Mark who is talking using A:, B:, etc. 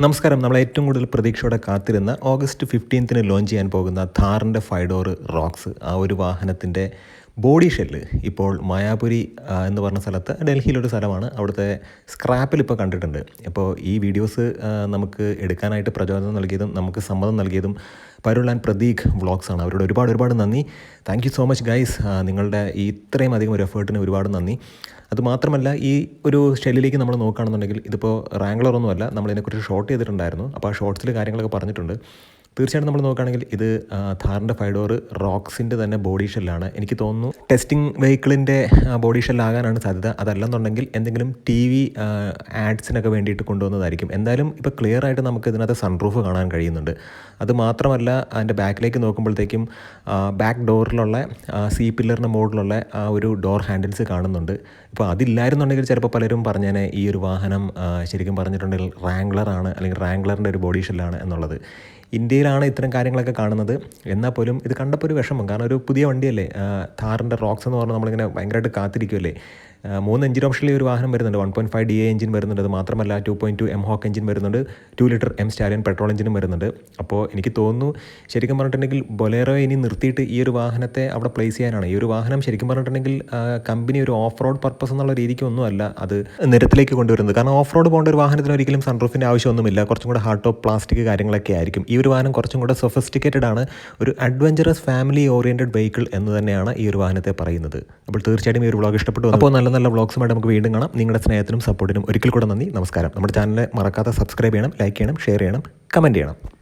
A: നമസ്കാരം. നമ്മൾ ഏറ്റവും കൂടുതൽ പ്രതീക്ഷയോടെ കാത്തിരുന്ന ഓഗസ്റ്റ് ഫിഫ്റ്റീൻത്തിന് ലോഞ്ച് ചെയ്യാൻ പോകുന്ന ഥാറിന്റെ ഫൈഡോർ ഡോർ റോക്സ് ആ ഒരു വാഹനത്തിന്റെ ബോഡി ഷെല്ല് ഇപ്പോൾ മായാപുരി എന്ന് പറഞ്ഞ സ്ഥലത്ത് ഡൽഹിയിലൊരു സ്ഥലമാണ്. അവിടുത്തെ സ്ക്രാപ്പിൽ ഇപ്പോൾ കണ്ടിട്ടുണ്ട്. അപ്പോൾ ഈ വീഡിയോസ് നമുക്ക് എടുക്കാനായിട്ട് പ്രചോദനം നൽകിയതും നമുക്ക് സമ്മതം നൽകിയതും പരുൾ ആൻഡ് പ്രതീക് വ്ളോഗ്സ് ആണ്. അവരോട് ഒരുപാട് ഒരുപാട് നന്ദി. Thank you so much guys നിങ്ങളുടെ ഈ ഇത്രയും അധികം ഒരു എഫേർട്ടിന് ഒരുപാട് നന്ദി. അതുമാത്രമല്ല ഈ ഒരു ഷെല്ലിലേക്ക് നമ്മൾ നോക്കുകയാണെന്നുണ്ടെങ്കിൽ ഇതിപ്പോൾ റാങ്ക്ലർ ഒന്നുമല്ല. നമ്മൾ ഇതിനെക്കുറിച്ച് ഷോർട്ട് ചെയ്തിട്ടുണ്ടായിരുന്നു. അപ്പോൾ ആ ഷോർട്സിൽ കാര്യങ്ങളൊക്കെ പറഞ്ഞിട്ടുണ്ട്. തീർച്ചയായിട്ടും നമ്മൾ നോക്കുകയാണെങ്കിൽ ഇത് ധാറിന്റെ ഫൈവ് ഡോർ റോക്സിന്റെ തന്നെ ബോഡി ഷെല്ലാണ്. എനിക്ക് തോന്നുന്നു ടെസ്റ്റിംഗ് വെഹിക്കിളിന്റെ ബോഡി ഷെല്ലാകാനാണ് സാധ്യത. അതല്ലെന്നുണ്ടെങ്കിൽ എന്തെങ്കിലും ടി വി ആഡ്സിനൊക്കെ വേണ്ടിയിട്ട് കൊണ്ടുവന്നതായിരിക്കും. എന്തായാലും ഇപ്പോൾ ക്ലിയർ ആയിട്ട് നമുക്ക് ഇതിനകത്ത് സൺറൂഫ് കാണാൻ കഴിയുന്നുണ്ട്. അത് മാത്രമല്ല അതിന്റെ ബാക്കിലേക്ക് നോക്കുമ്പോഴത്തേക്കും ബാക്ക് ഡോറിലുള്ള സി പില്ലറിന്റെ മോഡിലുള്ള ആ ഒരു ഡോർ ഹാൻഡിൽസ് കാണുന്നുണ്ട്. ഇപ്പോൾ അതില്ലായിരുന്നുണ്ടെങ്കിൽ ചിലപ്പോൾ പലരും പറഞ്ഞേനെ ഈ ഒരു വാഹനം ശരിക്കും പറഞ്ഞിട്ടുണ്ടെങ്കിൽ റാങ്ക്ലറാണ് അല്ലെങ്കിൽ റാങ്ക്ലറിന്റെ ഒരു ബോഡി ഷെല്ലാണ് എന്നുള്ളത്. ഇന്ത്യയിലാണ് ഇത്തരം കാര്യങ്ങളൊക്കെ കാണുന്നത്. എന്നാൽ പോലും ഇത് കണ്ടപ്പോൾ ഒരു വിഷമം. കാരണം ഒരു പുതിയ വണ്ടിയല്ലേ? താറിന്റെ റോക്സ് എന്ന് പറഞ്ഞാൽ നമ്മളിങ്ങനെ ഭയങ്കരമായിട്ട് കാത്തിരിക്കുമല്ലേ മൂന്ന് എഞ്ചിൻ ഓപ്ഷനിൽ ഒരു വാഹനം വരുന്നുണ്ട്. One point five D A engine വരുന്നുണ്ട്. അത് മാത്രമല്ല two point two M Hawk engine വരുന്നുണ്ട്. Two litre M Stallion petrol എഞ്ചിനും വരുന്നുണ്ട്. അപ്പോൾ എനിക്ക് തോന്നുന്നു ശരിക്കും പറഞ്ഞിട്ടുണ്ടെങ്കിൽ ബൊലേറോ ഇനി നിർത്തിയിട്ട് ഈ ഒരു വാഹനത്തെ അവിടെ പ്ലേസ് ചെയ്യാനാണ്. ഈ ഒരു വാഹനം ശരിക്കും പറഞ്ഞിട്ടുണ്ടെങ്കിൽ കമ്പനി ഒരു ഓഫ് റോഡ് പർപ്പസ് എന്നുള്ള രീതിക്ക് അല്ല അത് നിരത്തിലേക്ക് കൊണ്ടുവരുന്നത്. കാരണം ഓഫ് റോഡ് പോകേണ്ട ഒരു വാഹനത്തിന് ഒരിക്കലും സൺറൂഫിന്റെ ആവശ്യമൊന്നുമില്ല. കുറച്ചും കൂടെ ഹാർട്ട് ടോപ്പ് പ്ലാസ്റ്റിക് കാര്യങ്ങളൊക്കെ ആയിരിക്കും. ഈ ഒരു വാഹനം കുറച്ചും കൂടെ സൊഫിസ്റ്റിക്കേറ്റഡ് ആണ്. ഒരു അഡ്വഞ്ചറസ് ഫാമിലി ഓറിയന്റഡ് വെഹിക്കിൾ എന്ന് തന്നെയാണ് ഈ ഒരു വാഹനത്തെ പറയുന്നത്. അപ്പോൾ തീർച്ചയായിട്ടും ഈ ഒരു വ്ളോഗ് ഇഷ്ടപ്പെട്ടു അപ്പോൾ നല്ല നല്ല വ്ളോഗ്സുമായിട്ട് നമുക്ക് വീണ്ടും കാണാം. നിങ്ങളുടെ സ്നേഹത്തിനും സപ്പോർട്ടിനും ഒരിക്കൽ കൂടെ നന്ദി. നമസ്കാരം. നമ്മുടെ ചാനലിനെ മറക്കാതെ സബ്സ്ക്രൈബ് ചെയ്യണം ലൈക്ക് ചെയ്യണം ഷെയർ ചെയ്യണം കമന്റ് ചെയ്യണം.